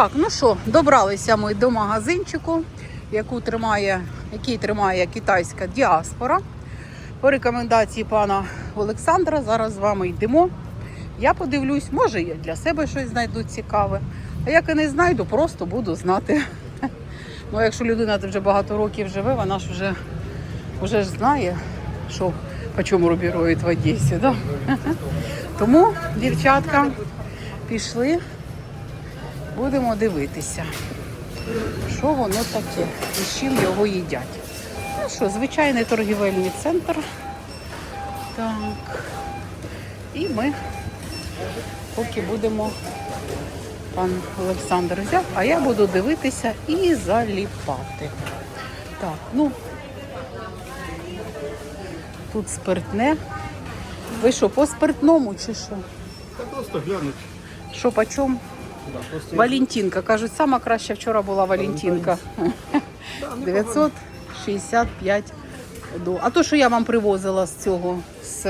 Так, ну що, добралися ми до магазинчику, яку тримає, який тримає китайська діаспора. По рекомендації пана Олександра зараз з вами йдемо. Я подивлюсь, може я для себе щось знайду цікаве. А як і не знайду, просто буду знати. Ну, якщо людина вже багато років живе, вона ж вже, вже ж знає, що по чому рубірують в Одесі. Да? Тому, дівчатка, пішли, будемо дивитися, що воно таке і з чим його їдять. Ну що, звичайний торгівельний центр. Так. І ми поки будемо, пан Олександр взяв, а я буду дивитися і заліпати. Так, ну тут спиртне. Ви що, по спиртному чи що? Та просто глянуть. Що по чому? Валентинка. Кажуть, сама краща вчора була Валентинка. 965 до. А то, що я вам привозила з цього, з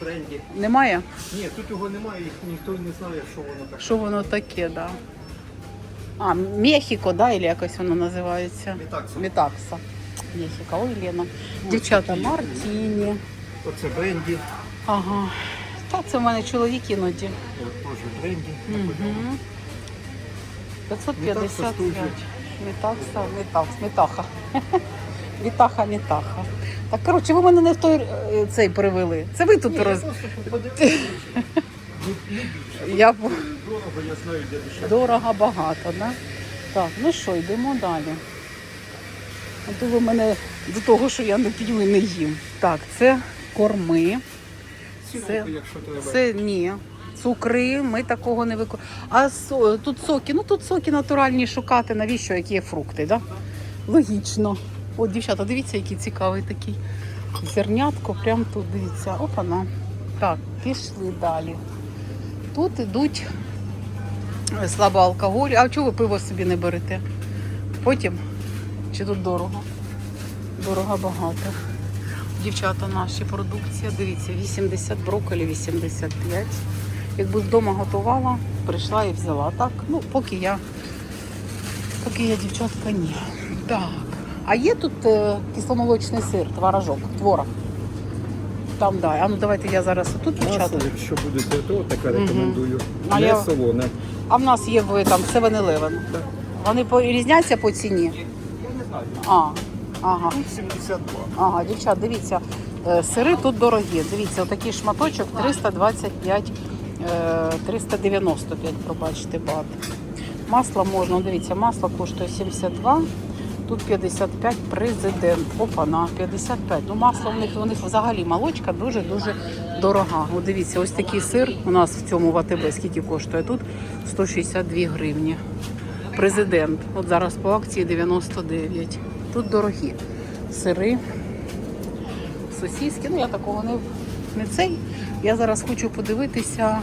бренді. немає? Ні, тут його немає, їх ніхто не знає, що воно таке. Що воно таке, да? А, Мехіко, да, или якось воно називається? Метакса. Метакса. Мехіко, ой, Лена. Дівчата, Мартіні. Оце бренді. Ага. Та це в мене чоловік іноді. Теж бренді. Угу. 555. Метакса метакс, метаха. Вітаха, метаха. Так, коротше, ви мене не в той е, цей привели. Це ви тут роз... Я Дорого, я знаю, де дешевше. Дорого, багато, да? Так, ну що, йдемо далі. А то ви мене до того, що я не п'ю і не їм. Так, це корми. Треба. Це ні. Цукри, ми такого не виконуємо. А со, тут соки, ну тут соки натуральні шукати, навіщо, які є фрукти, да? Логічно. От, дівчата, дивіться, який цікавий такий зернятко, прямо тут дивіться. Опана. Так, пішли далі. Тут ідуть е, слабоалкоголь. А чого ви пиво собі не берете? Потім? Чи тут дорого? Дорого багато. Дівчата, наші продукція, дивіться, 80 брокколі, 85. Якби вдома готувала, прийшла і взяла. Так, ну поки я, поки я, дівчатка, ні. Так. А є тут е, кисломолочний сир, творожок, творог. Там, да. А ну давайте я зараз дівчата. Масло, якщо будете, то таке рекомендую. А Не я- солоне. А в нас є в там 7-Eleven. Так. Вони по, різняться по ціні? Я не знаю. А, ага. Тут 72. Ага, дівчат, дивіться, е, сири тут дорогі. Дивіться, отакий шматочок 325, е, 395, пробачте, бат. Масло можна, дивіться, масло коштує 72, тут 55 президент. Опа, на 55. Ну, масло в них, у них взагалі молочка дуже-дуже дорога. От дивіться, ось такий сир у нас в цьому в АТБ скільки коштує? Тут 162 гривні. Президент. От зараз по акції 99. Тут дорогі сири, сосиски. Ну я такого не, не цей. Я зараз хочу подивитися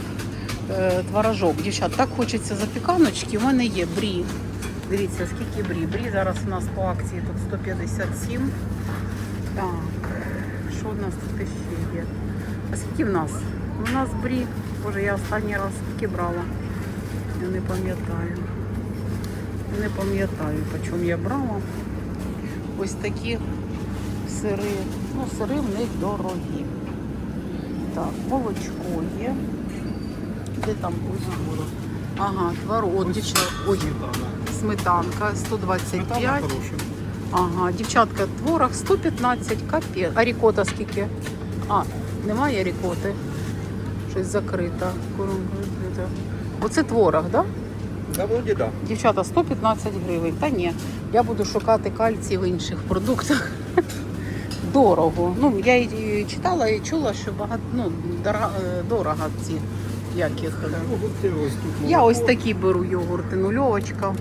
е, творожок. Дівчат, так хочеться запіканочки. У мене є брі. Дивіться, скільки брі. Брі зараз у нас по акції тут 157. Так, що у нас тут ще є? А скільки в нас? У нас брі. Боже, я останній раз скільки брала. Я не пам'ятаю. Не пам'ятаю, по чому я брала. Ось такі сири. Ну, сири в них дорогі. Так, молочко є. Де там ось? Ага, творог. От, дівчат, ой, сметанка 125. Ага, дівчатка, творог 115, капець. А рікота скільки? А, немає рікоти. Щось закрито. Корон- Оце творог, так? Да? Да, вроді да. Дівчата, 115 гривень. Та ні, я буду шукати кальцій в інших продуктах Дорого. Ну, я і читала і чула, що багато ну, дорого, дорого ці як їх. Ну, гурти ось тут Я молоко, ось такі беру йогурти, нульовочка.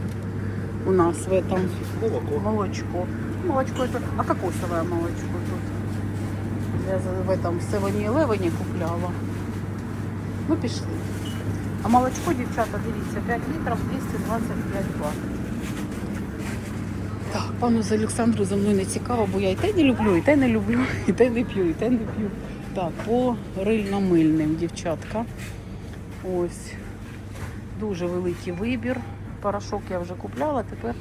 У нас в этом Молоко. молочко. Молочко это. А кокосовое молочко тут? Я за- в этом 7-Eleven купляла. Ну, пішли. А молочко, дівчата, дивіться, 5 літрів 225 бат. Так, пану з Олександру за мною не цікаво, бо я і те не люблю, і те не люблю, і те не п'ю, і те не п'ю. Так, по рильно-мильним, дівчатка. Ось. Дуже великий вибір. порошок я вже купляла. Тепер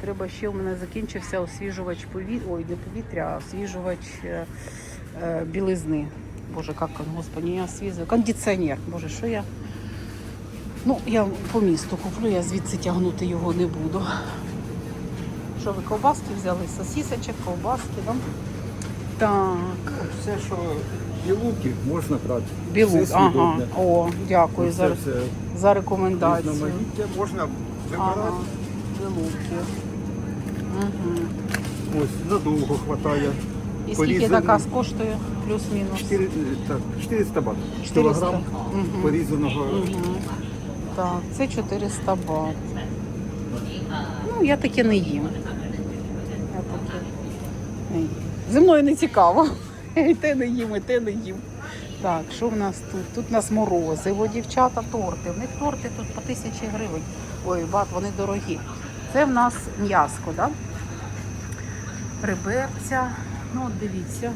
треба ще у мене закінчився освіжувач повітря. Ой, не повітря, а освіжувач е, е, білизни. Боже, як господи, я освіжую. Кондиціонер. Боже, що я? Ну, я по місту куплю, я звідси тягнути його не буду. Що ви ковбаски взяли? Сосісочок, ковбаски, да? Так. Все, що білуки, можна брати. Білу. Все Ага. О, дякую за, Це все за рекомендацію. різноманіття можна Ага. Білуки. Угу. Ось, надовго хватає. І скільки Порізаний. така коштує? Плюс-мінус. 4, так, 400 бат. 400. Кілограм Мгм. порізаного. Угу. Так, це 400 бат. Ну, я таке не їм. Я таке не їм. Зі мною не цікаво. І те не їм, і те не їм. Так, що в нас тут? Тут у нас морозиво, дівчата, торти. В них торти тут по тисячі гривень. Ой, бат, вони дорогі. Це в нас м'яско, да? Реберця. Ну, от дивіться,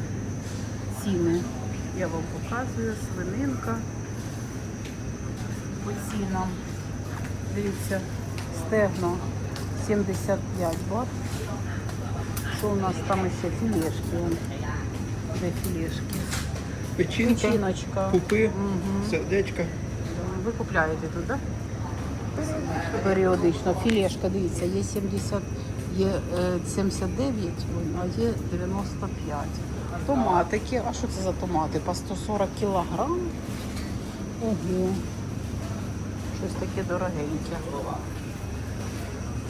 ціни. Я вам показую, свининка по цінам. Дивіться, стегно 75 бат. Що у нас там ще філешки? вон. Де філешки? Печінка, Печіночка. пупи, Мгм. сердечка. Ви купляєте тут, так? Да? Періодично. Філешка, дивіться, є 70, є е, 79, ой, а є 95. Томатики. А що це за томати? По 140 кілограм? Ого. Щось таке дорогеньке.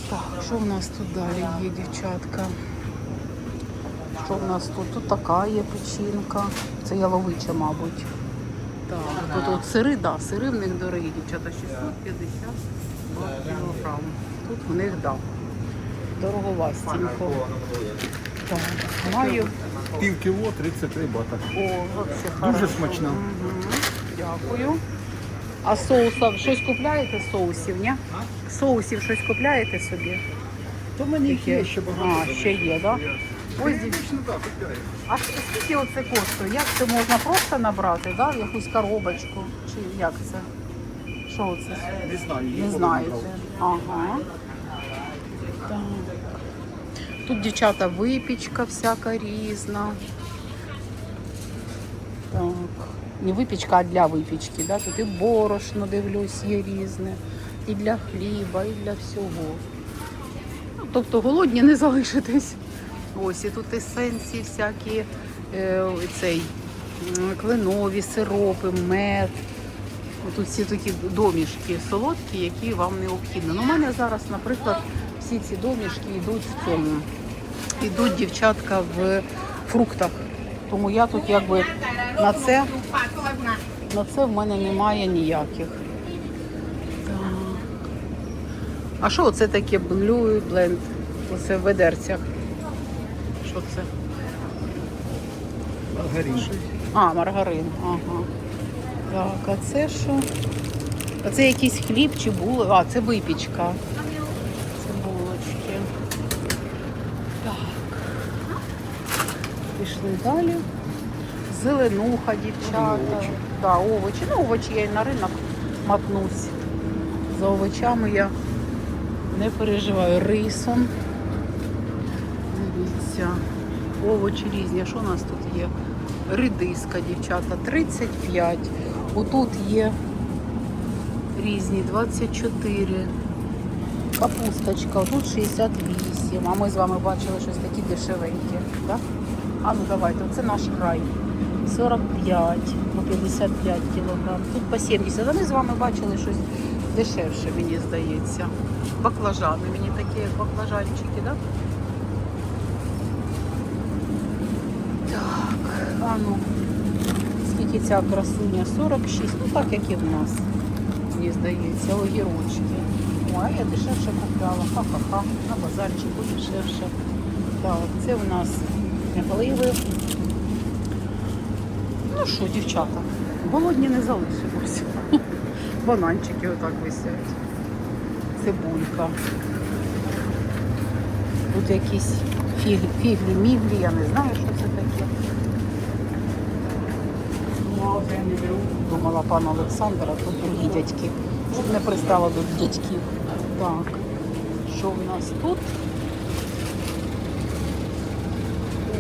Так, що в нас тут далі є, дівчатка? Що в нас тут? Тут така є печінка. Це яловича, мабуть. Так, тут от сири, да, сири в них дорогі, дівчата, 650 кілограм. Тут в них, да, дороговастенько. Так, маю, Пів кіло 33 бата. о, вообще Дуже хорошо. смачно. Мгм, Дякую. А соусів, щось купляєте соусів, ні? Соусів щось купляєте собі? То в мене їх є ще багато. А, ще є, так? Да? Ось. А скільки оце коштує? Як це можна просто набрати, да? в якусь коробочку? Чи як це? Що це? Не знаю. Не знаєте. Ага. Так. Тут дівчата випічка всяка різна. Так. Не випічка, а для випічки. Да? Тут і борошно, дивлюсь, є різне. І для хліба, і для всього. Ну, тобто голодні не залишитесь. Ось і тут есенції всякі, е, цей, кленові, сиропи, мед. Тут всі такі домішки солодкі, які вам необхідні. Ну, у мене зараз, наприклад, всі ці домішки йдуть в цьому. Йдуть дівчатка в фруктах. Тому я тут якби на це, на це в мене немає ніяких. Так. А що це таке Blue Blend? Оце в ведерцях. Що це? Маргарин. А, маргарин, ага. Так, а це що? А це якийсь хліб чи були? А, це випічка. Це булочки. Так. Пішли далі. Зеленуха, дівчата. Овочі. Да, овочі. Ну, овочі я і на ринок мотнусь. За овочами я не переживаю. Рисом. Дивіться. Овочі різні. Що у нас тут є? Редиска, дівчата, 35. Отут є різні 24. Капусточка, тут 68. А ми з вами бачили щось такі дешевенькі. Да? А ну давайте, це наш край. 45 по 55 кілограм. Тут по 70. А ми з вами бачили щось дешевше, мені здається. Баклажани, мені такі баклажанчики, так? Да? Так, а ну, скільки ця красуня? 46, ну так як і в нас, мені здається, огірочки. О, а я дешевше купляла, ха-ха-ха, на базарчику дешевше. Так, це в нас гливи. Ну що, дівчата, голодні не залишимось. Бананчики отак висять. Цибулька. Тут якісь фіглі, фіглі, міглі, я не знаю, що це таке. Думала пан Олександр, а тут другі дядьки. Щоб не пристала до дядьків. Так. Що в нас тут?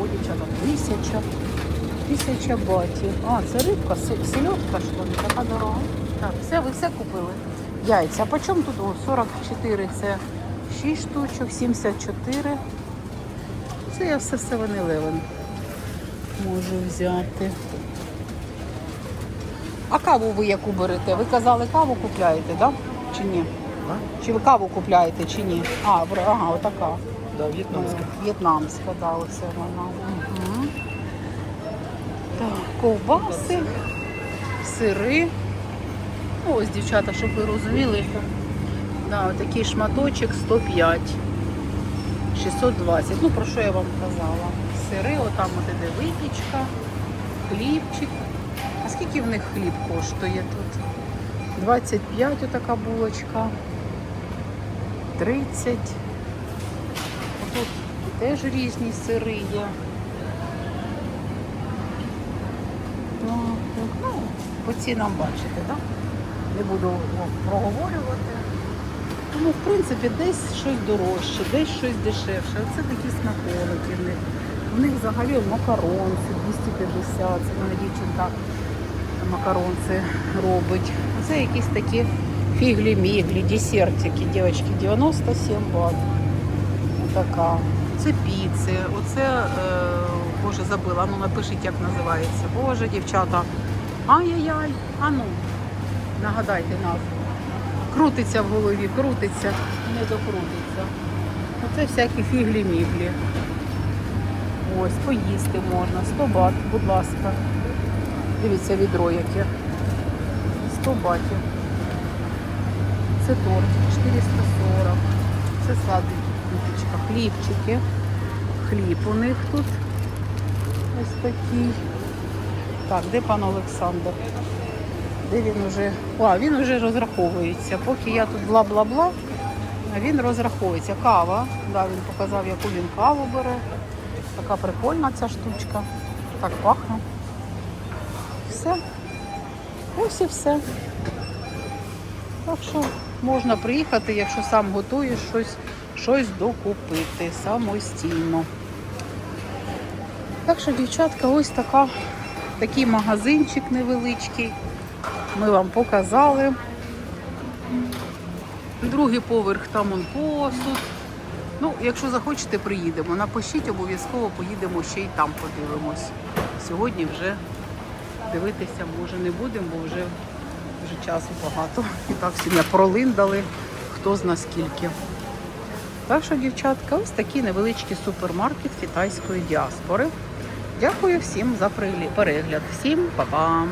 О, дівчата, тисяча. Тисяча батів. А, це рибка, се- сельодка, що ли, така дорога. Так, все, ви все купили. Яйця. А по чому тут? О, 44 це 6 штучок, 74. Це я все 7-Eleven можу взяти. А каву ви яку берете? Ви казали, каву купляєте, так? Да? Чи ні? Чи ви каву купляєте, чи ні? А, ага, отака. Да, в'єтнамська. Е, В'єтнамська, да, оце вона. Угу. Так, ковбаси, сири. Ну, Ось, дівчата, щоб ви розуміли, да, такий шматочок 105. 620. Ну, про що я вам казала? Сири, отам от іде випічка, хлібчик. А скільки в них хліб коштує тут? 25 отака булочка. 30. Тут теж різні сири є. Ну, ну, по цінам бачите, так? Не буду проговорювати. Тому, в принципі, десь щось дорожче, десь щось дешевше. Оце такі смаколики в них. У них взагалі макаронці 250. Це в мене дівчинка макаронці робить. Це якісь такі фіглі-міглі, десертики, дівчатки, 97 бат. Така. Це піци. Оце, е, боже, забила. Ну напишіть, як називається. Боже, дівчата. Ай-яй-яй. А ну, нагадайте назву. Крутиться в голові, крутиться, не докрутиться. Оце всякі фіглі-міглі. Ось, поїсти можна. 100 бат, будь ласка. Дивіться, відро яке. 100 батів. Це торт 440. Це сладенька хлібчики. Хліб у них тут. Ось такий. Так, де пан Олександр? Де він уже? А, він вже розраховується. Поки я тут бла-бла-бла, він розраховується. Кава. Да, він показав, яку він каву бере. Така прикольна ця штучка. Так пахне. Все. Ось і все. Так що можна приїхати, якщо сам готуєш щось, щось докупити самостійно. Так що, дівчатка, ось така, такий магазинчик невеличкий. Ми вам показали. Другий поверх там он посуд. Ну, якщо захочете, приїдемо. Напишіть, обов'язково поїдемо ще й там подивимось. Сьогодні вже дивитися може не будемо, бо вже, вже часу багато. І так сьогодні пролиндали, хто зна скільки. Так що, дівчатка, ось такий невеличкий супермаркет китайської діаспори. Дякую всім за перегляд. Всім па-па!